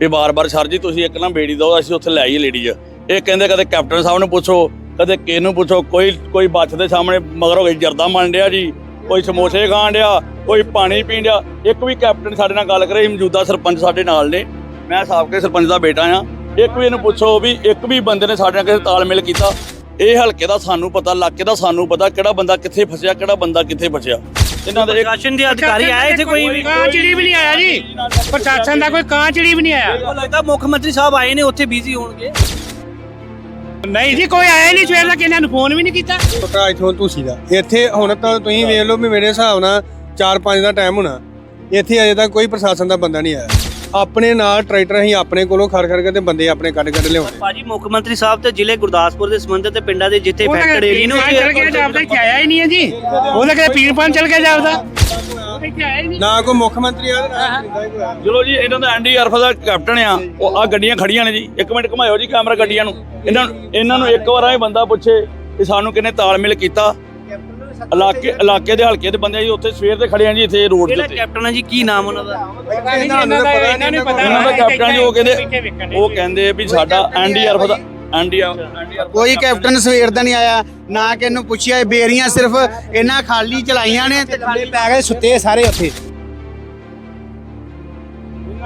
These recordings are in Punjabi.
ਵੀ ਬਾਰ-ਬਾਰ ਸਰ ਜੀ, ਤੁਸੀਂ ਇੱਕ ਨਾ ਬੇੜੀ ਦਿਓ, ਅਸੀਂ ਉੱਥੇ ਲੈ ਆਈਏ ਲੇਡੀਜ਼ ਇਹ ਕਹਿੰਦੇ ਕਦੇ ਕੈਪਟਨ ਸਾਹਿਬ ਨੂੰ ਪੁੱਛੋ, ਕਦੇ ਕਿਸ ਨੂੰ ਪੁੱਛੋ, ਕੋਈ ਕੋਈ ਬੱਚ ਦੇ ਸਾਹਮਣੇ ਮਗਰ ਹੋ ਗਈ ਜਰਦਾ ਮੰਨ ਡਿਆ ਜੀ, ਕੋਈ ਸਮੋਸੇ ਖਾਣ ਡਿਆ, ਕੋਈ ਪਾਣੀ ਪੀਣ ਡਿਆ। ਇੱਕ ਵੀ ਕੈਪਟਨ ਸਾਡੇ ਨਾਲ ਗੱਲ ਕਰੇ, ਮੌਜੂਦਾ ਸਰਪੰਚ ਸਾਡੇ ਨਾਲ ਨੇ। ਮੈਂ ਸਾਬਕੇ ਸਰਪੰਚ ਦਾ ਬੇਟਾ ਆ ਇੱਕ ਵੀ ਇਹਨੂੰ ਪੁੱਛੋ ਵੀ, ਇੱਕ ਵੀ ਬੰਦੇ ਨੇ ਸਾਡੇ ਨਾਲ ਕਿਸੇ ਤਾਲਮੇਲ ਕੀਤਾ। ਇਹ ਹਲਕੇ ਦਾ ਸਾਨੂੰ ਪਤਾ ਇਲਾਕੇ ਦਾ ਸਾਨੂੰ ਪਤਾ ਕਿਹੜਾ ਬੰਦਾ ਕਿੱਥੇ ਫਸਿਆ ਕਿਹੜਾ ਬੰਦਾ ਕਿੱਥੇ ਫਸਿਆ। ਇਹਨਾਂ ਦੇ ਪ੍ਰਸ਼ਾਸਨ ਦੇ ਅਧਿਕਾਰੀ ਆਏ ਇੱਥੇ ਕੋਈ ਵੀ ਕਾਂਚੜੀ ਵੀ ਨਹੀਂ ਆਇਆ ਜੀ। ਪ੍ਰਸ਼ਾਸਨ ਦਾ ਕੋਈ ਕਾਂਚੜੀ ਵੀ ਨਹੀਂ ਆਇਆ। ਲੱਗਦਾ ਮੁੱਖ ਮੰਤਰੀ ਸਾਹਿਬ ਆਏ ਨੇ ਉੱਥੇ ਬਿਜ਼ੀ ਹੋਣਗੇ। ਨਹੀਂ ਜੀ ਕੋਈ ਆਇਆ ਨਹੀਂ ਸਵੇਰ ਤੱਕ ਇਹਨਾਂ ਨੂੰ ਫੋਨ ਵੀ ਨਹੀਂ ਕੀਤਾ। ਛੋਟਾ ਇਥੋਂ ਤੁਸੀਂ ਦਾ। ਇੱਥੇ ਹੁਣ ਤਾਂ ਤੁਸੀਂ ਵੇਖ ਲਓ ਵੀ ਮੇਰੇ ਹਿਸਾਬ ਨਾਲ 4-5 ਦਾ ਟਾਈਮ ਹੋਣਾ। ਇੱਥੇ ਅਜੇ ਤੱਕ ਕੋਈ ਪ੍ਰਸ਼ਾਸਨ ਦਾ ਬੰਦਾ ਨਹੀਂ ਆਇਆ। ਆਪਣੇ ਨਾਲ ਟਰੈਕਟਰ ਅਸੀਂ ਆਪਣੇ ਕੋਲੋਂ ਖੜ ਖੜ ਕੇ ਤੇ ਬੰਦੇ ਆਪਣੇ ਕੱਢ ਕੱਢ ਲਿਆਉਣੇ ਭਾਜੀ ਮੁੱਖ ਮੰਤਰੀ ਸਾਹਿਬ ਤੇ ਜ਼ਿਲ੍ਹੇ ਗੁਰਦਾਸਪੁਰ ਦੇ ਸੰਬੰਧਿਤ ਪਿੰਡਾਂ ਦੇ ਜਿੱਥੇ ਤਾਂ ਫੈਕਟਰੀ ਏਰੀਆ ਨੂੰ ਚਲ ਗਿਆ ਜਾਪਦਾ ਇੱਥੇ ਆਇਆ ਹੀ ਨਹੀਂ ਹੈ ਜੀ। ਉਹ ਤਾਂ ਕਿਤੇ ਪੀਣ ਪਾਣ ਚਲ ਗਿਆ ਜਾਪਦਾ ਇੱਥੇ ਆਇਆ ਹੀ ਨਹੀਂ। ਨਾ ਕੋਈ ਮੁੱਖ ਮੰਤਰੀ ਆ ਤੇ ਨਾ ਕੋਈ ਕੋਈ ਆ ਚਲੋ ਜੀ ਇਹਨਾਂ ਦਾ ਐਨਡੀਆਰਐਫ ਦਾ ਕੈਪਟਨ ਆ। ਉਹ ਆ ਗੱਡੀਆਂ ਖੜੀਆਂ ਨੇ ਜੀ। ਇੱਕ ਮਿੰਟ ਘੁਮਾਇਓ ਜੀ ਕੈਮਰਾ ਗੱਡੀਆਂ ਨੂੰ। ਇਹਨਾਂ ਨੂੰ ਇਹਨਾਂ ਨੂੰ ਇੱਕ ਵਾਰ ਆਏ ਬੰਦਾ ਪੁੱਛੇ ਕਿ ਸਾਨੂੰ ਕਿਹਨੇ ਤਾਲਮੇਲ ਕੀਤਾ। ਇਲਾਕੇ ਇਲਾਕੇ ਦੇ ਹਲਕੇ ਦੇ ਬੰਦੇ ਜੀ ਉੱਥੇ ਸਵੇਰ ਦੇ ਖੜੇ ਆ ਜੀ ਇੱਥੇ ਰੋਡ ਦੇ ਉੱਤੇ। ਕੈਪਟਨ ਹੈ ਜੀ? ਕੀ ਨਾਮ ਉਹਨਾਂ ਦਾ? ਇਹਨਾਂ ਦਾ ਇਹਨਾਂ ਨੂੰ ਪਤਾ ਇਹਨਾਂ ਦਾ ਕੈਪਟਨ ਜੀ ਉਹ ਕਹਿੰਦੇ ਉਹ ਕਹਿੰਦੇ ਵੀ ਸਾਡਾ ਐਨਡੀਆਰਐਫ ਦਾ ਐਨਡੀਆਰਐਫ ਕੋਈ ਕੈਪਟਨ ਸਵੇਰ ਦਾ ਨਹੀਂ ਆਇਆ ਨਾ ਕਿ ਇਹਨੂੰ ਪੁੱਛਿਆ ਇਹ ਬੇਰੀਆਂ ਸਿਰਫ ਇਹਨਾਂ ਖਾਲੀ ਚਲਾਈਆਂ ਨੇ ਤੇ ਖਾਲੀ ਪੈ ਗਏ ਸੁੱਤੇ ਸਾਰੇ ਉੱਥੇ।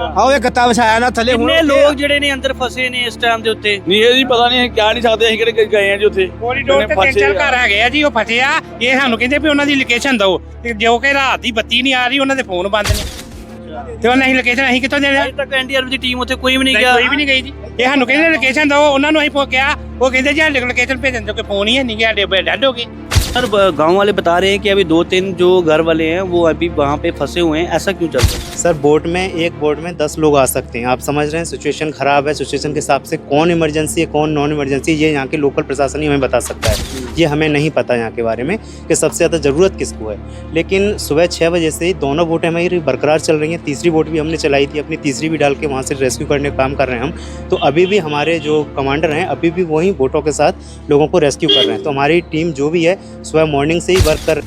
ਆਓ ਇਹ ਗੱਤਾ ਵਛਾਇਆ ਨਾ ਥੱਲੇ ਕਿੰਨੇ ਲੋਕ ਜਿਹੜੇ ਨੇ ਅੰਦਰ ਫਸੇ ਨੇ ਇਸ ਟਾਈਮ ਦੇ ਉੱਤੇ ਨਹੀਂ ਇਹ ਜੀ ਪਤਾ ਨਹੀਂ ਅਸੀਂ ਕਹਿ ਨਹੀਂ ਸਕਦੇ ਅਸੀਂ ਕਿਹੜੇ ਗਏ ਆ ਜੀ ਉੱਥੇ ਕੋਰੀਡੋਰ ਤੇ ਤਿੰਨ ਫਸੇ ਚਾਰ ਆ। ਘਰ ਹੈਗੇ ਆ ਜੀ ਉਹ ਫਸੇ ਆ ਇਹ ਸਾਨੂੰ ਕਹਿੰਦੇ ਵੀ ਉਹਨਾਂ ਦੀ ਲੋਕੇਸ਼ਨ ਦਿਓ ਤੇ ਜੋ ਕਿ ਰਾਤ ਦੀ ਬੱਤੀ ਨਹੀਂ ਆ ਰਹੀ ਉਹਨਾਂ ਦੇ ਫੋਨ ਬੰਦ ਨੇ ਤੇ ਉਹਨਾਂ ਦੀ ਲੋਕੇਸ਼ਨ ਅਸੀਂ ਕਿੱਥੋਂ ਦੇਣਾ ਅਜੇ ਤੱਕ ਐਨਡੀਆਰਐਫ ਦੀ ਟੀਮ ਉੱਥੇ ਕੋਈ ਵੀ ਨਹੀਂ ਨਹੀਂ, ਗਿਆ ਕੋਈ ਵੀ ਨਹੀਂ ਗਈ ਜੀ ਇਹ ਸਾਨੂੰ ਕਹਿੰਦੇ ਲੋਕੇਸ਼ਨ ਦਿਓ ਉਹਨਾਂ ਨੂੰ ਅਸੀਂ ਫੋ ਕਿਹਾ ਉਹ ਕਹਿੰਦੇ ਜੀ ਲੋਕੇਸ਼ਨ ਭੇਜਣ ਤੋਂ ਕੋਈ ਫੋਨ ਹੀ ਹੈ नहीं गया डे डेड हो गई सर गांव वाले बता रहे हैं कि अभी दो तीन जो घर वाले हैं वो अभी वहाँ पे फंसे हुए हैं ऐसा क्यों चल रहा है सर, बोट में, एक बोट में दस लोग आ सकते हैं। आप समझ रहे हैं, सिचुएशन ख़राब है, सिचुएशन के हिसाब से कौन इमरजेंसी है, कौन नॉन इमरजेंसी ये यहाँ के लोकल प्रशासन ही हमें बता सकता है। ये हमें नहीं पता यहाँ के बारे में कि सबसे ज़्यादा ज़रूरत किसको है। लेकिन सुबह छः बजे से ही दोनों बोटें हमारी बरकरार चल रही हैं। तीसरी बोट भी हमने चलाई थी, अपनी तीसरी भी डाल के वहाँ से रेस्क्यू करने का काम कर रहे हैं हम। तो अभी भी हमारे जो कमांडर हैं, अभी भी वही बोटों के साथ लोगों को रेस्क्यू कर रहे हैं। तो हमारी टीम जो भी है, सुबह मॉर्निंग से ही वर्क कर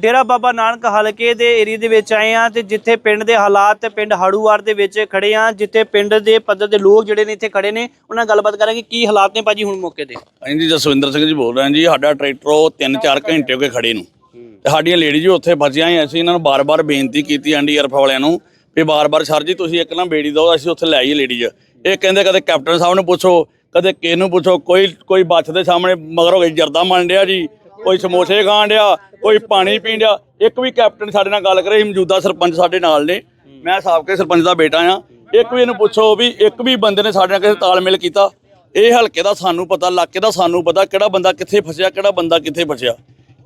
ਡੇਰਾ ਬਾਬਾ ਨਾਨਕ ਹਲਕੇ ਦੇ ਏਰੀਆ ਦੇ ਵਿੱਚ ਆਏ ਆ ਤੇ ਜਿੱਥੇ ਪਿੰਡ ਦੇ ਹਾਲਾਤ ਤੇ ਪਿੰਡ ਹਾੜੂਵਾਰ ਦੇ ਵਿੱਚ ਖੜੇ ਆ ਜਿੱਥੇ ਪਿੰਡ ਦੇ ਪੱਧਰ ਦੇ ਲੋਕ ਜਿਹੜੇ ਨੇ ਇੱਥੇ ਖੜੇ ਨੇ ਉਹਨਾਂ ਨਾਲ ਗੱਲਬਾਤ ਕਰਾਂਗੇ ਕੀ ਹਾਲਾਤ ਨੇ ਭਾਜੀ ਹੁਣ ਮੌਕੇ ਤੇ ਅਸੀਂ ਜੀ ਜਸਵਿੰਦਰ ਸਿੰਘ ਜੀ ਬੋਲ ਰਹੇ ਹਾਂ ਜੀ ਸਾਡਾ ਟਰੈਕਟਰ ਉਹ 3-4 ਘੰਟੇ ਹੋ ਗਏ ਖੜੇ ਨੂੰ। ਤੇ ਸਾਡੀਆਂ ਲੇਡੀਜ਼ ਉੱਥੇ ਫਸੀਆਂ ਹੀ ਅਸੀਂ ਇਹਨਾਂ ਨੂੰ ਬਾਰ-ਬਾਰ ਬੇਨਤੀ ਕੀਤੀ ਐਨਡੀਆਰਐਫ ਵਾਲਿਆਂ ਨੂੰ ਵੀ ਬਾਰ-ਬਾਰ ਸਰ ਜੀ ਤੁਸੀਂ ਇੱਕ ਨਾ ਬੇੜੀ ਦਿਓ ਅਸੀਂ ਉੱਥੇ ਲੈ ਆਈਏ ਲੇਡੀਜ਼। ਇਹ ਕਹਿੰਦੇ ਕਦੇ ਕੈਪਟਨ ਸਾਹਿਬ ਨੂੰ ਪੁੱਛੋ ਕਦੇ ਕਿਸ ਨੂੰ ਪੁੱਛੋ ਕੋਈ ਕੋਈ ਬੱਚ ਦੇ ਸਾਹਮਣੇ ਮਗਰ ਹੋ ਗਈ ਜਰਦਾ ਮੰਨ ਡਿਆ ਜੀ ਕੋਈ ਸਮੋਸੇ ਖਾਣ ਡਿਆ ਕੋਈ ਪਾਣੀ ਪੀਣ ਡਿਆ। ਇੱਕ ਵੀ ਕੈਪਟਨ ਸਾਡੇ ਨਾਲ ਗੱਲ ਕਰੇ ਮੌਜੂਦਾ ਸਰਪੰਚ ਸਾਡੇ ਨਾਲ ਨੇ। ਮੈਂ ਸਾਬਕੇ ਸਰਪੰਚ ਦਾ ਬੇਟਾ ਆ। ਇੱਕ ਵੀ ਇਹਨੂੰ ਪੁੱਛੋ ਵੀ ਇੱਕ ਵੀ ਬੰਦੇ ਨੇ ਸਾਡੇ ਨਾਲ ਕਿਸੇ ਤਾਲਮੇਲ ਕੀਤਾ। ਇਹ ਹਲਕੇ ਦਾ ਸਾਨੂੰ ਪਤਾ ਇਲਾਕੇ ਦਾ ਸਾਨੂੰ ਪਤਾ ਕਿਹੜਾ ਬੰਦਾ ਕਿੱਥੇ ਫਸਿਆ ਕਿਹੜਾ ਬੰਦਾ ਕਿੱਥੇ ਫਸਿਆ।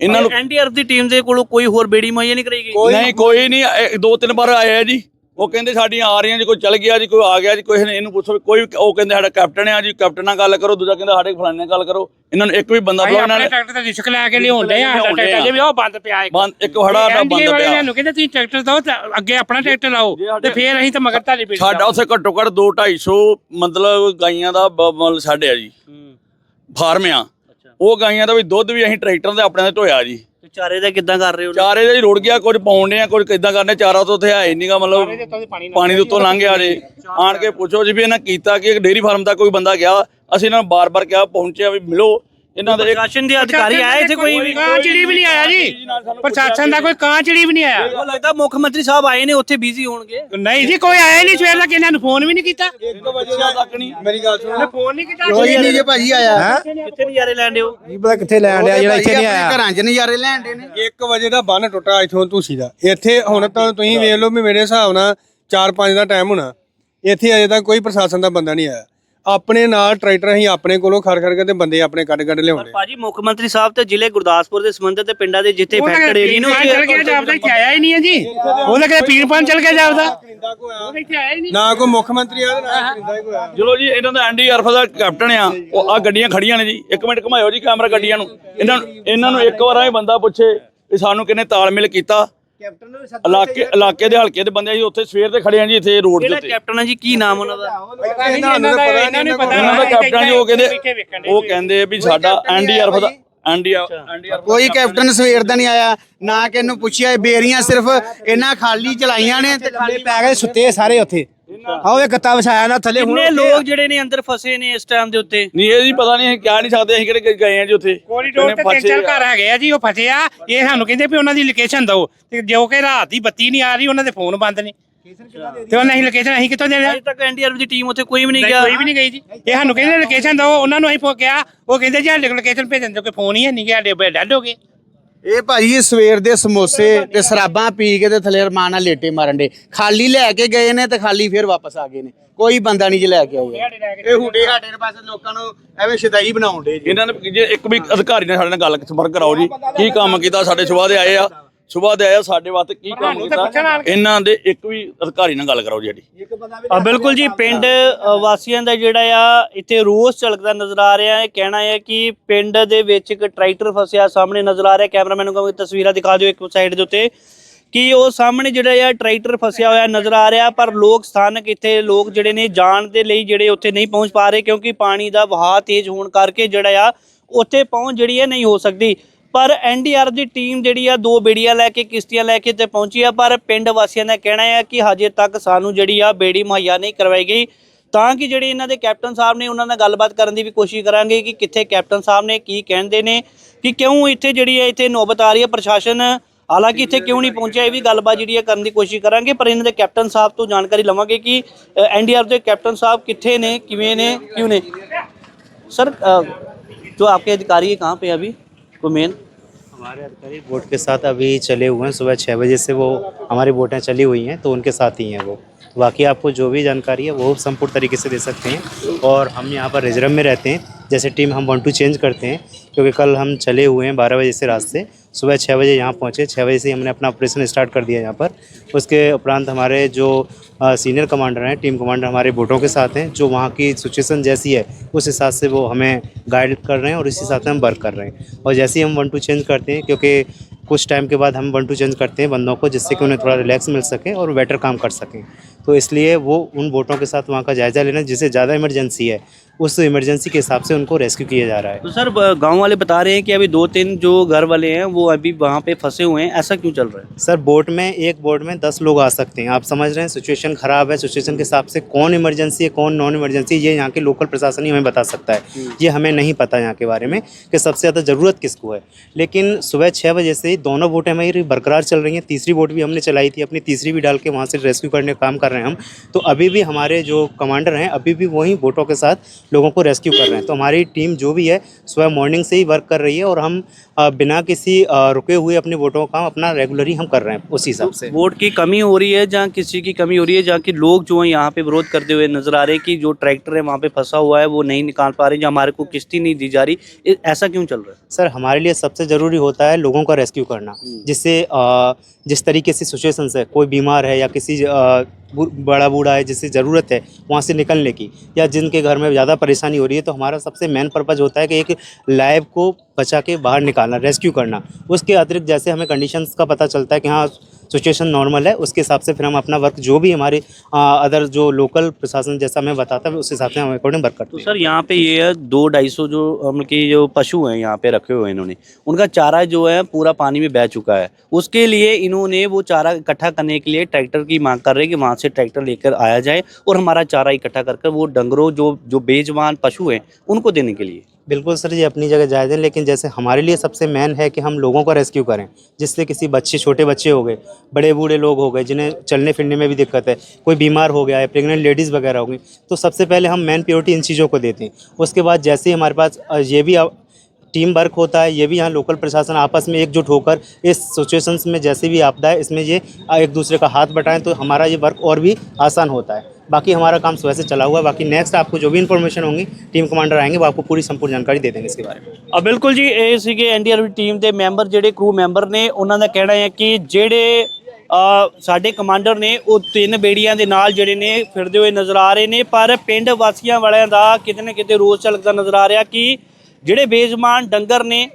ਇਹਨਾਂ ਨੂੰ ਐਨਡੀਆਰਐਫ ਦੀ ਟੀਮ ਦੇ ਕੋਲੋਂ ਕੋਈ ਹੋਰ ਬੇੜੀ ਮੁਹੱਈਆ ਨਹੀਂ ਕਰਾਈ ਗਈ? ਨਹੀਂ ਕੋਈ ਨਹੀਂ ਦੋ ਤਿੰਨ ਵਾਰ ਆਏ ਆ ਜੀ। ਉਹ ਕਹਿੰਦੇ ਸਾਡੀਆਂ ਆ ਰਹੀਆਂ ਜੀ ਕੋਈ ਚਲ ਗਿਆ ਜੀ ਕੋਈ ਆ ਗਿਆ ਜੀ ਕੋਈ ਨੇ ਇਹਨੂੰ ਪੁੱਛੋ ਕੋਈ ਉਹ ਕਹਿੰਦੇ ਸਾਡਾ ਕੈਪਟਨ ਆ ਜੀ ਕੈਪਟਨ ਨਾਲ ਗੱਲ ਕਰੋ ਦੂਜਾ ਕਹਿੰਦਾ ਸਾਡੇ ਫਲਾਣੇ ਨਾਲ ਗੱਲ ਕਰੋ। ਇਹਨਾਂ ਨੂੰ ਇੱਕ ਵੀ ਬੰਦਾ ਬੁਲਾਓ ਇਹਨਾਂ ਨੇ ਟਰੈਕਟਰ ਦਾ ਰਿਸਕ ਲੈ ਕੇ ਲਿਆਉਂਦੇ ਆ। ਟਰੈਕਟਰ ਜੇ ਵੀ ਉਹ ਬੰਦ ਪਿਆ ਇੱਕ। ਬੰਦ ਇੱਕ ਸਾਡਾ NDA ਬੰਦ ਪਿਆ। ਨੂੰ ਕਹਿੰਦੇ ਤੁਸੀਂ ਟਰੈਕਟਰ ਤੇ ਅੱਗੇ ਆਪਣਾ ਟਰੈਕਟਰ ਲਾਓ ਤੇ ਫੇਰ ਅਸੀਂ ਤਾਂ ਮਗਰ ਤੁਹਾਡੀ ਬੇੜੀ ਸਾਡਾ ਉੱਥੇ ਘੱਟੋ ਘੱਟ 2 250 ਮਤਲਬ ਗਾਈਆਂ ਦਾ ਮਤਲਬ ਸਾਡੇ ਆ ਜੀ। ਫਾਰਮ ਆ। ਉਹ ਗਾਈਆਂ ਦਾ ਵੀ ਦੁੱਧ ਵੀ ਅਸੀਂ ਟਰੈਕਟਰ ਦੇ ਆਪਣੇ ਦੇ ਢੋਇਆ ਜੀ। ਚਾਰੇ ਦਾ ਕਿੱਦਾਂ ਕਰ ਰਹੇ ਹੋ? ਚਾਰੇ ਦਾ ਹੀ ਰੁੜ ਗਿਆ ਕੁਝ ਪਾਉਂਦੇ ਆ ਕੁਝ ਕਿਦਾਂ ਕਰਨੇ ਚਾਰਾ ਤੋਂ ਉੱਥੇ ਹੈ ਹੀ ਨਹੀਂਗਾ ਮਤਲਬ ਪਾਣੀ ਦੇ ਉੱਤੋਂ ਲੰਘ ਗਿਆ ਜੇ। ਆਣ ਕੇ ਪੁੱਛੋ ਜੀ ਵੀ ਇਹਨਾਂ ਕੀਤਾ ਕਿ ਡੇਰੀ ਫਾਰਮ ਦਾ ਕੋਈ ਬੰਦਾ ਗਿਆ ਅਸੀਂ ਇਹਨਾਂ ਨੂੰ ਬਾਰ-ਬਾਰ ਕਿਹਾ ਪਹੁੰਚਿਆ ਵੀ ਮਿਲੋ। ਇਹਨਾਂ ਦੇ ਪ੍ਰਸ਼ਾਸਨ ਦੇ ਅਧਿਕਾਰੀ ਆਏ ਇੱਥੇ ਕੋਈ ਵੀ ਕਾਂਚੜੀ ਵੀ ਨਹੀਂ ਆਇਆ ਜੀ। ਪ੍ਰਸ਼ਾਸਨ ਦਾ ਕੋਈ ਕਾਂਚੜੀ ਵੀ ਨਹੀਂ ਆਇਆ। ਮੈਨੂੰ ਲੱਗਦਾ ਮੁੱਖ ਮੰਤਰੀ ਸਾਹਿਬ ਆਏ ਨੇ ਉੱਥੇ ਬਿਜ਼ੀ ਹੋਣਗੇ। ਨਹੀਂ ਜੀ ਕੋਈ ਆਇਆ ਹੀ ਨਹੀਂ ਸਵੇਰ ਤੱਕ ਇਹਨਾਂ ਨੂੰ ਫੋਨ ਵੀ ਨਹੀਂ ਕੀਤਾ। ਤੱਕ ਨਹੀਂ। ਮੇਰੀ ਗੱਲ ਸੁਣੋ। ਫੋਨ ਨਹੀਂ ਕੀਤਾ। ਕੋਈ ਨਹੀਂ ਜੇ ਭਾਜੀ ਆਇਆ। ਕਿੱਥੇ ਨਜ਼ਾਰੇ ਲੈਂਦੇ ਹੋ ਕੀ ਪਤਾ ਕਿੱਥੇ ਲੈਣ ਡਿਆ ਜਿਹੜਾ ਇੱਥੇ ਨਹੀਂ ਆਇਆ। ਘਰਾਂ 'ਚ ਨਜ਼ਾਰੇ ਲੈਣ ਡੇ ਨੇ। 1 ਵਜੇ ਦਾ ਬੰਨ ਟੁੱਟਾ ਇਥੋਂ ਤੁਸੀਂ ਦਾ। ਇੱਥੇ ਹੁਣ ਤਾਂ ਤੁਸੀਂ ਵੇਖ ਲਓ ਵੀ ਮੇਰੇ ਹਿਸਾਬ ਨਾਲ 4-5 ਦਾ ਟਾਈਮ ਹੋਣਾ। ਇੱਥੇ ਅਜੇ ਤੱਕ ਕੋਈ ਪ੍ਰਸ਼ਾਸਨ ਦਾ ਬੰਦਾ ਨਹੀਂ ਆਇਆ। ਆਪਣੇ ਨਾਲ ਟਰੈਕਟਰ ਅਸੀਂ ਆਪਣੇ ਕੋਲੋਂ ਖੜ ਖੜ ਕੇ ਤੇ ਬੰਦੇ ਆਪਣੇ ਕੱਢ ਕੱਢ ਲਿਆਉਣੇ ਭਾਜੀ ਮੁੱਖ ਮੰਤਰੀ ਸਾਹਿਬ ਤੇ ਜ਼ਿਲ੍ਹੇ ਗੁਰਦਾਸਪੁਰ ਦੇ ਸੰਬੰਧਿਤ ਪਿੰਡਾਂ ਦੇ ਜਿੱਥੇ ਫੈਕਟਰੀ ਏਰੀਆ ਨੂੰ ਚਲ ਗਿਆ ਜਾਪਦਾ ਇੱਥੇ ਆਇਆ ਹੀ ਨਹੀਂ ਹੈ ਜੀ। ਉਹ ਤਾਂ ਪੀਣ ਪਾਣ ਚਲ ਗਿਆ ਜਾਪਦਾ ਉਹ ਇੱਥੇ ਆਇਆ ਹੀ ਨਹੀਂ। ਨਾ ਕੋਈ ਮੁੱਖ ਮੰਤਰੀ ਆ ਤੇ ਨਾ ਕੋਈ ਕੋਈ ਆ। ਚਲੋ ਜੀ ਇਹਨਾਂ ਦਾ ਐਨਡੀਆਰਐਫ ਦਾ ਕੈਪਟਨ ਆ। ਉਹ ਆ ਗੱਡੀਆਂ ਖੜੀਆਂ ਨੇ ਜੀ। ਇੱਕ ਮਿੰਟ ਘੁਮਾਇਓ ਜੀ ਕੈਮਰਾ ਗੱਡੀਆਂ ਨੂੰ। ਇਹਨਾਂ ਨੂੰ ਇਹਨਾਂ ਨੂੰ ਇੱਕ ਵਾਰ ਆਏ ਬੰਦਾ ਪੁੱਛੇ ਵੀ ਸਾਨੂੰ ਕਿਹਨੇ ਤਾਲਮੇਲ ਕੀਤਾ। ਇਲਾਕੇ ਇਲਾਕੇ ਦੇ ਹਲਕੇ ਦੇ ਬੰਦੇ ਜੀ ਉੱਥੇ ਸਵੇਰ ਦੇ ਖੜੇ ਆ ਜੀ ਇੱਥੇ ਰੋਡ ਦੇ ਉੱਤੇ। ਕੈਪਟਨ ਹੈ ਜੀ? ਕੀ ਨਾਮ ਉਹਨਾਂ ਦਾ? ਇਹਨਾਂ ਨੂੰ ਪਤਾ ਇਹਨਾਂ ਦਾ ਕੈਪਟਨ ਜੀ ਉਹ ਕਹਿੰਦੇ ਉਹ ਕਹਿੰਦੇ ਵੀ ਸਾਡਾ ਐਨਡੀਆਰਐਫ ਦਾ ਐਨਡੀਆਰ ਐਨਡੀਆਰ ਕੋਈ ਕੈਪਟਨ ਸਵੇਰ ਦਾ ਨਹੀਂ ਆਇਆ ਨਾ ਕਿ ਇਹਨੂੰ ਪੁੱਛਿਆ ਇਹ ਬੇਰੀਆਂ ਸਿਰਫ ਇਹਨਾਂ ਖਾਲੀ ਚਲਾਈਆਂ ਨੇ ਤੇ ਖਾਲੀ ਪੈ ਗਏ ਸੁੱਤੇ ਸਾਰੇ ਉੱਥੇ। ਆਓ ਇਹ ਗੱਤਾ ਵਿਛਾਇਆ ਨਾ ਥੱਲੇ ਕਿੰਨੇ ਲੋਕ ਜਿਹੜੇ ਨੇ ਅੰਦਰ ਫਸੇ ਨੇ ਇਸ ਟਾਈਮ ਦੇ ਉੱਤੇ? ਨਹੀਂ ਇਹ ਜੀ ਪਤਾ ਨਹੀਂ ਅਸੀਂ ਕਹਿ ਨਹੀਂ ਸਕਦੇ ਅਸੀਂ ਕਿਹੜੇ ਗਏ ਆ ਜੀ ਉੱਥੇ। ਕੋਰੀਡੋਰ ਤੇ ਤਿੰਨ ਚਾਰ ਆ। ਘਰ ਹੈਗੇ ਆ ਜੀ ਉਹ ਫਸੇ ਆ। ਇਹ ਸਾਨੂੰ ਕਹਿੰਦੇ ਵੀ ਉਹਨਾਂ ਦੀ ਲੋਕੇਸ਼ਨ ਦਿਓ। ਤੇ ਜੋ ਕਿ ਰਾਤ ਦੀ ਬੱਤੀ ਨਹੀਂ ਆ ਰਹੀ ਉਹਨਾਂ ਦੇ ਫੋਨ ਬੰਦ ਨੇ। ਤੇ ਉਹਨਾਂ ਦੀ ਲੋਕੇਸ਼ਨ ਅਸੀਂ ਕਿੱਥੋਂ ਦੇਣੀ ਅਜੇ ਤੱਕ ਐਨਡੀਆਰਐਫ ਦੀ ਟੀਮ ਉੱਥੇ ਕੋਈ ਵੀ ਨਹੀਂ ਗਿਆ। ਕੋਈ ਵੀ ਨਹੀਂ ਗਈ ਜੀ। ਇਹ ਸਾਨੂੰ ਕਹਿੰਦੇ ਲੋਕੇਸ਼ਨ ਦਿਓ ਉਹਨਾਂ ਨੂੰ ਅਸੀਂ ਫੋ ਕਿਹਾ। ਉਹ ਕਹਿੰਦੇ ਜੀ ਲੋਕੇਸ਼ਨ ਭੇਜਣ ਜੋ ਕਿ ਫੋਨ ਹੀ ਹੈ ਨਹੀਂ ਗਿਆ ਸਾਡੇ ਡੈਡ ਹੋ ਗਏ। ਇਹ ਭਾਜੀ ਸਵੇਰ ਦੇ ਸਮੋਸੇ ਤੇ ਸ਼ਰਾਬਾਂ ਪੀ ਕੇ ਤੇ ਥੱਲੇ ਰਮਾਨ ਨਾਲ ਲੇਟੇ ਮਾਰਨ ਦੇ। ਖਾਲੀ ਲੈ ਕੇ ਗਏ ਨੇ ਤੇ ਖਾਲੀ ਫੇਰ ਵਾਪਸ ਆ ਗਏ ਨੇ। ਕੋਈ ਬੰਦਾ ਨਹੀਂ ਜੇ ਲੈ ਕੇ ਆਏ ਇਹ ਹੁਡੇ ਹਾਡੇ ਦੇ ਪਾਸੇ ਲੋਕਾਂ ਨੂੰ ਐਵੇਂ ਸ਼ਦਾਈ ਬਣਾਉਣ ਦੇ ਜੀ। ਇਹਨਾਂ ਨੇ ਜੇ ਇੱਕ ਵੀ ਅਧਿਕਾਰੀ ਨੇ ਸਾਡੇ ਨਾਲ ਗੱਲ ਸੰਪਰਕ ਕਰਾਓ ਜੀ। ਕੀ ਕੰਮ ਕੀਤਾ ਸਾਡੇ ਸਵੇਰ ਦੇ ਆਏ ਆ। ਸਵੇਰ ਦੇ ਆਏ ਆ ਸਾਡੇ ਵਾਸਤੇ ਕੀ ਕੰਮ ਕੀਤਾ? ਇਹਨਾਂ ਦੇ ਇੱਕ ਵੀ ਅਧਿਕਾਰੀ ਨਾਲ ਗੱਲ ਕਰਾਓ ਜੀ ਸਾਡੀ। ਬਿਲਕੁਲ ਜੀ ਪਿੰਡ ਵਾਸੀਆਂ ਦਾ ਜਿਹੜਾ ਆ ਇੱਥੇ ਰੋਸ ਝਲਕਦਾ ਨਜ਼ਰ ਆ ਰਿਹਾ ਹੈ। ਕਹਿਣਾ ਹੈ ਕਿ ਪਿੰਡ ਦੇ ਵਿੱਚ ਇੱਕ ਟਰੈਕਟਰ ਫਸਿਆ ਸਾਹਮਣੇ ਨਜ਼ਰ ਆ ਰਿਹਾ। ਕੈਮਰਾਮੈਨ ਨੂੰ ਕਹਾਂਗੇ ਤਸਵੀਰਾਂ ਦਿਖਾ ਦਿਓ ਇੱਕ ਸਾਈਡ ਦੇ ਉੱਤੇ ਕਿ ਉਹ ਸਾਹਮਣੇ ਜਿਹੜਾ ਆ ਟਰੈਕਟਰ ਫਸਿਆ ਹੋਇਆ ਨਜ਼ਰ ਆ ਰਿਹਾ। ਪਰ ਲੋਕ ਸਥਾਨਕ ਇੱਥੇ ਲੋਕ ਜਿਹੜੇ ਨੇ ਜਾਣ ਦੇ ਲਈ ਜਿਹੜੇ ਉੱਥੇ ਨਹੀਂ ਪਹੁੰਚ ਪਾ ਰਹੇ ਕਿਉਂਕਿ ਪਾਣੀ ਦਾ ਵਹਾਅ ਤੇਜ਼ ਹੋਣ ਕਰਕੇ ਜਿਹੜਾ ਆ ਉੱਥੇ ਪਹੁੰਚ ਜਿਹੜੀ ਹੈ ਨਹੀਂ ਹੋ ਸਕਦੀ। ਪਰ ਐਨਡੀਆਰ ਦੀ ਟੀਮ ਜਿਹੜੀ ਆ, ਦੋ ਬੇੜੀਆਂ ਲੈ ਕੇ, ਕਿਸ਼ਤੀਆਂ ਲੈ ਕੇ ਤੇ ਪਹੁੰਚੀ ਆ, ਪਰ ਪਿੰਡ ਵਾਸੀਆਂ ਦਾ ਕਹਿਣਾ ਹੈ ਕਿ ਹਜੇ ਤੱਕ ਸਾਨੂੰ ਜਿਹੜੀ ਆ ਬੇੜੀ ਮੁਹੱਈਆ ਨਹੀਂ ਕਰਵਾਈ ਗਈ। ਤਾਂ ਕਿ ਜਿਹੜੇ ਇਹਨਾਂ ਦੇ ਕੈਪਟਨ ਸਾਹਿਬ ਨੇ ਉਹਨਾਂ ਨਾਲ ਗੱਲਬਾਤ ਕਰਨ ਦੀ ਵੀ ਕੋਸ਼ਿਸ਼ ਕਰਾਂਗੇ ਕਿ ਕਿੱਥੇ ਕੈਪਟਨ ਸਾਹਿਬ ਨੇ ਕੀ ਕਹਿੰਦੇ ਨੇ, ਕਿ ਕਿਉਂ ਇੱਥੇ ਜਿਹੜੀ ਹੈ ਇੱਥੇ ਨੌਬਤ ਆ ਰਹੀ ਹੈ ਪ੍ਰਸ਼ਾਸਨ। ਹਾਲਾਂਕਿ ਇੱਥੇ ਕਿਉਂ ਨਹੀਂ ਪਹੁੰਚਿਆ, ਇਹ ਵੀ ਗੱਲਬਾਤ ਜਿਹੜੀ ਆ ਕਰਨ ਦੀ ਕੋਸ਼ਿਸ਼ ਕਰਾਂਗੇ, ਪਰ ਇਹਨਾਂ ਦੇ ਕੈਪਟਨ ਸਾਹਿਬ ਤੋਂ ਜਾਣਕਾਰੀ ਲਵਾਂਗੇ ਕਿ ਐਨਡੀਆਰ ਦੇ ਕੈਪਟਨ ਸਾਹਿਬ ਕਿੱਥੇ ਨੇ, ਕਿਵੇਂ ਨੇ, ਕਿਉਂ ਨੇ? ਸਰ ਜੋ ਆਪਕੇ ਅਧਿਕਾਰੀ ਹੈ ਕਹਾਂ ਪੇ ਅਭੀ? अभी मेन हमारे अधिकारी बोट के साथ अभी चले हुए हैं, सुबह छः बजे से वो हमारी बोटें चली हुई हैं तो उनके साथ ही हैं वो। बाकी आपको जो भी जानकारी है, वो संपूर्ण तरीके से दे सकते हैं। और हम यहाँ पर रिज़र्व में रहते हैं, जैसे टीम हम वन टू चेंज करते हैं, क्योंकि कल हम चले हुए हैं बारह बजे से रात से। सुबह छः बजे यहाँ पहुँचे। छः बजे से हमने अपना ऑपरेशन स्टार्ट कर दिया यहाँ पर। उसके उपरांत हमारे जो सीनियर कमांडर हैं टीम कमांडर हमारे बोटों के साथ हैं, जो वहाँ की सिचुएशन जैसी है, उस हिसाब से वो हमें गाइड कर रहे हैं और इसी हिसाब से हम वर्क कर रहे हैं। और जैसे ही हम वन टू चेंज करते हैं, क्योंकि कुछ टाइम के बाद हम वन टू चेंज करते हैं बंदों को, जिससे कि उन्हें थोड़ा रिलैक्स मिल सके और बेटर काम कर सकें। तो इसलिए वो उन बोटों के साथ वहाँ का जायज़ा लेना, जिसे ज़्यादा इमरजेंसी है उस इमरजेंसी के हिसाब से उनको रेस्क्यू किया जा रहा है। तो सर गाँव वाले बता रहे हैं कि अभी दो तीन जो घर वाले हैं वो अभी वहाँ पे फंसे हुए हैं। ऐसा क्यों चल रहा है? सर बोट में एक बोट में दस लोग आ सकते हैं। आप समझ रहे हैं सिचुएशन ख़राब है। सिचुएशन के हिसाब से कौन इमरजेंसी है कौन नॉन इमरजेंसी ये यहाँ के लोकल प्रशासन ही हमें बता सकता है। ये हमें नहीं पता यहाँ के बारे में कि सबसे ज़्यादा ज़रूरत किसको है। लेकिन सुबह छः बजे से ही दोनों बोटें हमारी बरकरार चल रही हैं। तीसरी बोट भी हमने चलाई थी अपनी तीसरी भी डाल के वहाँ से रेस्क्यू करने का काम कर रहे हैं हम। तो अभी भी हमारे जो कमांडर हैं अभी भी वही बोटों के साथ लोगों को रेस्क्यू कर रहे हैं तो हमारी टीम जो भी है सुबह मॉर्निंग से ही वर्क कर रही है और हम अ, बिना किसी रुके हुए अपने वोटों का अपना रेगुलरली हम कर रहे हैं उसी हिसाब से। वोट की कमी हो रही है जहाँ किसी की कमी हो रही है जहाँ की लोग जो है यहाँ पे विरोध करते हुए नज़र आ रहे हैं कि जो ट्रैक्टर है वहाँ पे फंसा हुआ है वो नहीं निकाल पा रहे जो हमारे को किश्ती नहीं दी जा रही ऐसा क्यों चल रहा है? सर हमारे लिए सबसे ज़रूरी होता है लोगों का रेस्क्यू करना जिससे जिस तरीके से सिचुएशन है कोई बीमार है या किसी बड़ा बूढ़ा है जिससे ज़रूरत है वहाँ से निकलने की या जिनके घर में ज़्यादा परेशानी हो रही है तो हमारा सबसे मेन पर्पज़ होता है कि एक लाइव को बचा के बाहर निकालना रेस्क्यू करना। उसके अतिरिक्त जैसे हमें कंडीशंस का पता चलता है कि हाँ सिचुएशन नॉर्मल है उसके हिसाब से फिर हम अपना वर्क जो भी हमारे अदर जो लोकल प्रशासन जैसा हमें बताता है उस हिसाब से हम अकॉर्डिंग वर्क करते हैं तो हैं। सर यहाँ पे ये है दो ढाई सौ जो मतलब कि जो पशु हैं यहाँ पे रखे हुए हैं इन्होंने उनका चारा जो है पूरा पानी में बह चुका है। उसके लिए इन्होंने वो चारा इकट्ठा करने के लिए ट्रैक्टर की मांग कर रहे हैं कि वहाँ से ट्रैक्टर लेकर आया जाए और हमारा चारा इकट्ठा कर वो डंगरों जो जो बेजवान पशु हैं उनको देने के लिए। बिल्कुल सर ये अपनी जगह जायज़ है लेकिन जैसे हमारे लिए सबसे मेन है कि हम लोगों का रेस्क्यू करें, जिससे किसी बच्चे, छोटे बच्चे हो गए बड़े बूढ़े लोग हो गए, जिन्हें चलने फिरने में भी दिक्कत है, कोई बीमार हो गया है प्रेग्नेंट लेडीज़ वगैरह हो गई तो सबसे पहले हम मेन प्योरिटी इन चीज़ों को देते हैं। उसके बाद जैसे ही हमारे पास ये भी टीम वर्क होता है ये भी यहाँ लोकल प्रशासन आपस में एकजुट होकर इस सिचुएशंस में जैसे भी आपदा है इसमें ये अ, एक दूसरे का हाथ बटाएं तो हमारा ये वर्क और भी आसान होता है बाकी हमारा काम सुबह से चला हुआ है बाकी नेक्स्ट आपको जो भी इन्फॉर्मेशन होंगी टीम कमांडर आएंगे वो आपको पूरी संपूर्ण जानकारी दे देंगे इसके बारे में ਆ ਬਿਲਕੁਲ ਜੀ ਇਹ ਸੀਗੇ ਐਨਡੀਆਰਐਫ ਟੀਮ ਦੇ ਮੈਂਬਰ ਜਿਹੜੇ ਕਰੂ ਮੈਂਬਰ ਨੇ ਉਹਨਾਂ ਦਾ ਕਹਿਣਾ ਹੈ ਕਿ ਜਿਹੜੇ ਅ, ਸਾਡੇ ਕਮਾਂਡਰ ਨੇ ਉਹ ਤਿੰਨ ਬੇੜੀਆਂ ਦੇ ਨਾਲ ਜਿਹੜੇ ਨੇ ਫਿਰਦੇ ਹੋਏ ਨਜ਼ਰ ਆ ਰਹੇ ਨੇ ਪਰ ਪਿੰਡ ਵਾਸੀਆਂ ਵਾਲਿਆਂ ਦਾ ਕਿਤੇ ਨਾ ਕਿਤੇ ਰੋਸ ਝਲਕਦਾ ਨਜ਼ਰ ਆ ਰਿਹਾ ਕਿ ਜਿਹੜੇ ਬੇਜ਼ਮਾਨ ਡੰਗਰ ਨੇ,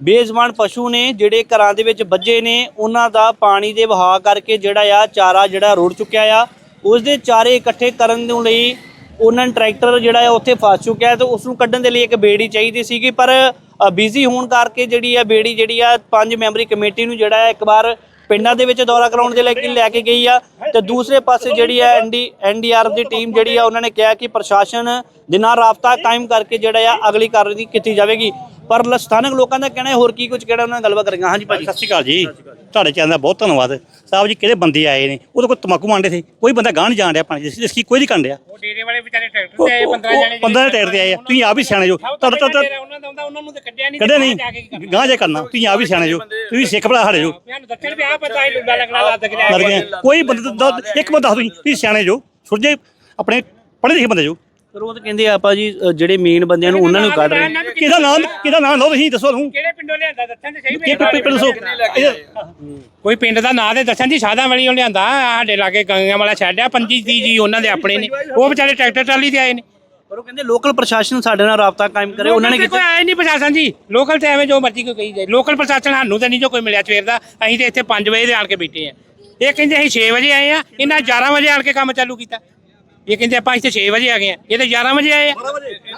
ਬੇਜ਼ਮਾਨ ਪਸ਼ੂ ਨੇ, ਜਿਹੜੇ ਘਰਾਂ ਦੇ ਵਿੱਚ ਬੱਜੇ ਨੇ, ਉਹਨਾਂ ਦਾ ਪਾਣੀ ਦੇ ਵਹਾਅ ਕਰਕੇ ਜਿਹੜਾ ਆ ਚਾਰਾ ਜਿਹੜਾ ਰੁੜ ਚੁੱਕਿਆ ਆ ਉਸ ਦੇ ਚਾਰੇ ਇਕੱਠੇ ਕਰਨ ਦੇ ਲਈ ਉਹਨਾਂ ਨੂੰ ਟਰੈਕਟਰ ਜਿਹੜਾ ਆ ਉੱਥੇ ਫਸ ਚੁੱਕਿਆ ਹੈ ਤੇ ਉਸ ਨੂੰ ਕੱਢਣ ਦੇ ਲਈ ਇੱਕ ਬੇੜੀ ਚਾਹੀਦੀ ਸੀਗੀ, ਪਰ ਬਿਜ਼ੀ ਹੋਣ ਕਰਕੇ ਜਿਹੜੀ ਆ ਬੇੜੀ ਜਿਹੜੀ ਆ ਪੰਜ ਮੈਂਬਰੀ ਕਮੇਟੀ ਨੂੰ ਜਿਹੜਾ ਹੈ ਇੱਕ ਵਾਰ ਪਿੰਡਾਂ ਦੇ ਵਿੱਚ ਦੌਰਾ ਕਰਾਉਣ ਦੇ ਲਈ ਲੈ ਕੇ ਗਈ ਆ ਤੇ ਦੂਸਰੇ ਪਾਸੇ ਜਿਹੜੀ ਆ ਐਨਡੀ ਐਨਡੀਆਰਐਫ ਦੀ ਟੀਮ ਜਿਹੜੀ ਆ ਉਹਨਾਂ ਨੇ ਕਿਹਾ ਕਿ ਪ੍ਰਸ਼ਾਸਨ ਦੇ ਨਾਲ ਰਾਬਤਾ ਕਾਇਮ ਕਰਕੇ ਜਿਹੜਾ ਆ ਅਗਲੀ ਕਾਰਵਾਈ ਕੀਤੀ ਜਾਵੇਗੀ। ਪਰ ਲ- ਸਥਾਨਕ ਲੋਕਾਂ ਦਾ ਕਹਿਣਾ ਹੈ ਹੋਰ ਕੀ ਕੁਝ ਕਿਹੜਾ ਉਹਨਾਂ ਨਾਲ ਗੱਲਬਾਤ ਕਰਾਂਗੇ? ਹਾਂਜੀ ਭਾਜੀ। ਸਤਿ ਸ਼੍ਰੀ ਅਕਾਲ ਜੀ। ਤੁਹਾਡੇ ਚੈਨਲ ਦਾ ਬਹੁਤ ਧੰਨਵਾਦ। ਸਾਹਿਬ ਜੀ ਕਿਹੜੇ ਬੰਦੇ ਆਏ ਨੇ? ਉਹਦੇ ਕੋਲ ਤਮਾਕੂ ਮੰਡੇ ਸੀ। ਕੋਈ ਬੰਦਾ ਗਾਂ ਨਹੀਂ ਜਾਣ ਰਿਹਾ ਪਾਣੀ ਜਿਸ ਕੀ ਕੋਈ ਨਹੀਂ ਕੰਡਿਆ ਉਹ ਡੇਰੇ ਵਾਲੇ ਵਿਚਾਰੇ ਟਰੈਕਟਰ ਤੇ ਆਏ 15 ਜਣੇ ਬੰਦਾ ਟਾਇਰ ਤੇ ਆਏ ਆ। ਤੁਸੀਂ ਆਪ ਹੀ ਸਿਆਣੇ ਜੋ। ਤੁਹਾਡਾ ਤਾਂ ਉਹਨਾਂ ਦਾ ਹੁੰਦਾ ਉਹਨਾਂ ਨੂੰ ਤੇ ਕੱਢਿਆ ਨਹੀਂ ਕਦੇ ਨਹੀਂ। ਗਾਂ ਜੇ ਕਰਨਾ। ਤੁਸੀਂ ਆਪ ਹੀ ਸਿਆਣੇ ਜੋ। ਤੁਸੀਂ ਸਿੱਖ ਭਲਾ ਸਾਡੇ ਜੋ। ਸਾਨੂੰ ਦੱਸਣ ਵੀ ਆ ਪਤਾ ਹੀ ਲੁੱਡਾ ਲੱਗਣਾ ਲੱਦ ਕੇ ਮਰ ਗਏ ਕੋਈ ਬੰਦਾ ਤਾਂ ਦੱਸ- ਇੱਕ ਬੰਦਾ ਦੱਸ ਤੁਸੀਂ ਤੁਸੀਂ ਸਿਆਣੇ ਜੋ। ਸੁਰਜੇ ਆਪਣੇ ਪੜ੍ਹੇ ਲਿਖੇ ਬੰਦੇ ਜੋ। ਪਰ ਉਹ ਤਾਂ ਕਹਿੰਦੇ ਆਪਾਂ ਜੀ ਅ, ਜਿਹੜੇ ਮੇਨ ਬੰਦਿਆਂ ਨੂੰ ਉਹਨਾਂ ਨੂੰ ਕੱਢ ਰਹੇ ਨੇ। ਕਿਹਦਾ ਨਾਮ ਕਿਹਦਾ ਨਾਮ ਲਓ ਤੁਸੀਂ ਦੱਸੋ ਨੂੰ ਕਿਹੜੇ ਪਿੰਡੋਂ ਲਿਆਂਦਾ? ਦੱਸਣ ਤੇ ਸਹੀ ਕੀ ਪਿੰਡ ਦੱਸੋ। ਕੋਈ ਪਿੰਡ ਦਾ ਨਾਂ ਤੇ ਦੱਸਣ ਦੀ ਸਾਦਾ ਵਾਲੀ ਉਹ ਲਿਆਂਦਾ ਸਾਡੇ ਲਾਗੇ ਗੰਗਾਂ ਵਾਲਾ ਛੱਡਿਆ ਪੰਜੀ ਦੀ ਜੀ ਉਹਨਾਂ ਦੇ ਆਪਣੇ ਨੇ। ਉਹ ਵਿਚਾਰੇ ਟਰੈਕਟਰ ਟਰਾਲੀ ਤੇ ਆਏ ਨੇ। ਪਰ ਉਹ ਕਹਿੰਦੇ ਲੋਕਲ ਪ੍ਰਸ਼ਾਸਨ ਸਾਡੇ ਨਾਲ ਰਾਬਤਾ ਕਾਇਮ ਕਰੇ ਉਹਨਾਂ ਨੇ ਲੋਕਲ ਤੇ ਕੀਤਾ। ਕੋਈ ਆਇਆ ਨਹੀਂ ਪ੍ਰਸ਼ਾਸਨ ਜੀ। ਲੋਕਲ ਤੇ ਐਵੇਂ ਜੋ ਮਰਜ਼ੀ ਕੋਈ ਕਹੀ ਜਾਏ। ਲੋਕਲ ਪ੍ਰਸ਼ਾਸਨ ਸਾਨੂੰ ਤਾਂ ਨਹੀਂ ਜੋ ਕੋਈ ਮਿਲਿਆ ਸਵੇਰ ਦਾ। ਅਸੀਂ ਤੇ ਇੱਥੇ 5 ਵਜੇ ਦੇ ਆਣ ਕੇ ਬੈਠੇ ਆ। ਇਹ ਕਹਿੰਦੇ ਅਸੀਂ 6 ਵਜੇ ਆਏ ਆ ਇਹਨਾਂ 11 ਵਜੇ ਆਣ ਕੇ ਕੰਮ ਚਾਲੂ ਕੀਤਾ। ਇਹ ਕਹਿੰਦੇ ਆਪਾਂ ਇੱਥੇ 6 ਵਜੇ ਆ ਗਏ ਆ। ਇਹ ਤੇ 11 ਵਜੇ ਆਏ ਆ।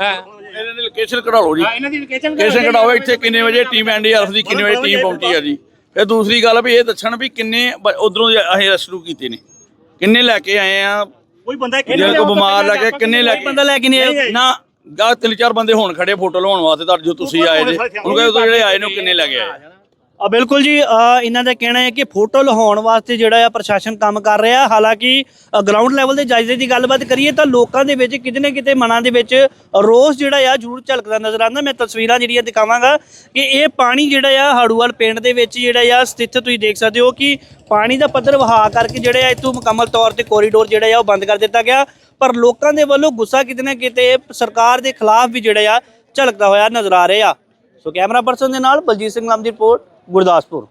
ਹਾਂ। ਇਹਨਾਂ ਦੀ ਲੋਕੇਸ਼ਨ ਕਢਾ ਲਓ ਜੀ। ਹਾਂ, ਇਹਨਾਂ ਦੀ ਲੋਕੇਸ਼ਨ ਲੋਕੇਸ਼ਨ ਕਢਾਓ ਇੱਥੇ ਕਿੰਨੇ ਵਜੇ ਟੀਮ ਐਨਡੀਆਰਐਫ ਦੀ ਕਿੰਨੇ ਵਜੇ ਟੀਮ ਪਹੁੰਚੀ ਆ ਜੀ। ਫਿਰ ਦੂਸਰੀ ਗੱਲ ਵੀ ਇਹ ਦੱਸਣ ਵੀ ਕਿੰਨੇ ਉਧਰੋਂ ਅਸੀਂ ਰੈਸਕਿਊ ਕੀਤੇ ਨੇ। ਕਿੰਨੇ ਲੈ ਕੇ ਆਏ ਆ? ਕੋਈ ਬੰਦਾ ਜੇ ਕੋਈ ਬਿਮਾਰ ਲੈ ਕੇ ਕਿੰਨੇ ਲੈ ਕੇ ਬੰਦਾ ਲੈ ਕੇ ਨਹੀਂ ਆਏ ਨਾ ਗਾ ਤਿੰਨ ਚਾਰ ਬੰਦੇ ਹੁਣ ਖੜੇ ਫੋਟੋ ਲਵਾਉਣ ਵਾਸਤੇ ਤਾਂ ਜੋ ਤੁਸੀਂ ਆਏ ਜੇ। ਹੁਣ ਕਹਿੰਦੇ ਜਿਹੜੇ ਆਏ ਨੇ ਉਹ ਕਿੰਨੇ ਲੈ ਕੇ ਆਏ ਆ ਬਿਲਕੁਲ ਜੀ ਇਹਨਾਂ ਦਾ ਕਹਿਣਾ ਹੈ ਕਿ ਫੋਟੋ ਲਹਾਉਣ ਵਾਸਤੇ ਜਿਹੜਾ ਆ ਪ੍ਰਸ਼ਾਸਨ ਕੰਮ ਕਰ ਰਿਹਾ। ਹਾਲਾਂਕਿ ਗਰਾਊਂਡ ਲੈਵਲ ਦੇ ਜਾਇਜ਼ੇ ਦੀ ਗੱਲਬਾਤ ਕਰੀਏ ਤਾਂ ਲੋਕਾਂ ਦੇ ਵਿੱਚ ਕਿਤੇ ਨਾ ਕਿਤੇ ਮਨਾਂ ਦੇ ਵਿੱਚ ਰੋਸ ਜਿਹੜਾ ਆ ਜ਼ਰੂਰ ਝਲਕਦਾ ਨਜ਼ਰ ਆਉਂਦਾ। ਮੈਂ ਤਸਵੀਰਾਂ ਜਿਹੜੀਆਂ ਦਿਖਾਵਾਂਗਾ ਕਿ ਇਹ ਪਾਣੀ ਜਿਹੜਾ ਆ ਹਾੜੂਵਾਲ ਪਿੰਡ ਦੇ ਵਿੱਚ ਜਿਹੜਾ ਆ ਸਥਿਤ, ਤੁਸੀਂ ਦੇਖ ਸਕਦੇ ਹੋ ਕਿ ਪਾਣੀ ਦਾ ਪੱਧਰ ਵਹਾ ਕਰਕੇ ਜਿਹੜਾ ਆ ਇਤੋਂ ਮੁਕੰਮਲ ਤੌਰ ਤੇ ਕੋਰੀਡੋਰ ਜਿਹੜਾ ਆ ਉਹ ਬੰਦ ਕਰ ਦਿੱਤਾ ਗਿਆ। ਪਰ ਲੋਕਾਂ ਦੇ ਵੱਲੋਂ ਗੁੱਸਾ ਕਿਤੇ ਨਾ ਕਿਤੇ ਸਰਕਾਰ ਦੇ ਖਿਲਾਫ ਵੀ ਜਿਹੜਾ ਆ ਝਲਕਦਾ ਹੋਇਆ ਨਜ਼ਰ ਆ ਰਿਹਾ। ਸੋ ਕੈਮਰਾ ਪਰਸਨ ਦੇ ਨਾਲ ਬਲਜੀਤ ਸਿੰਘ ਲਾਮ ਦੀ ਰਿਪੋਰਟ। ਗੁਰਦਾਸਪੁਰ।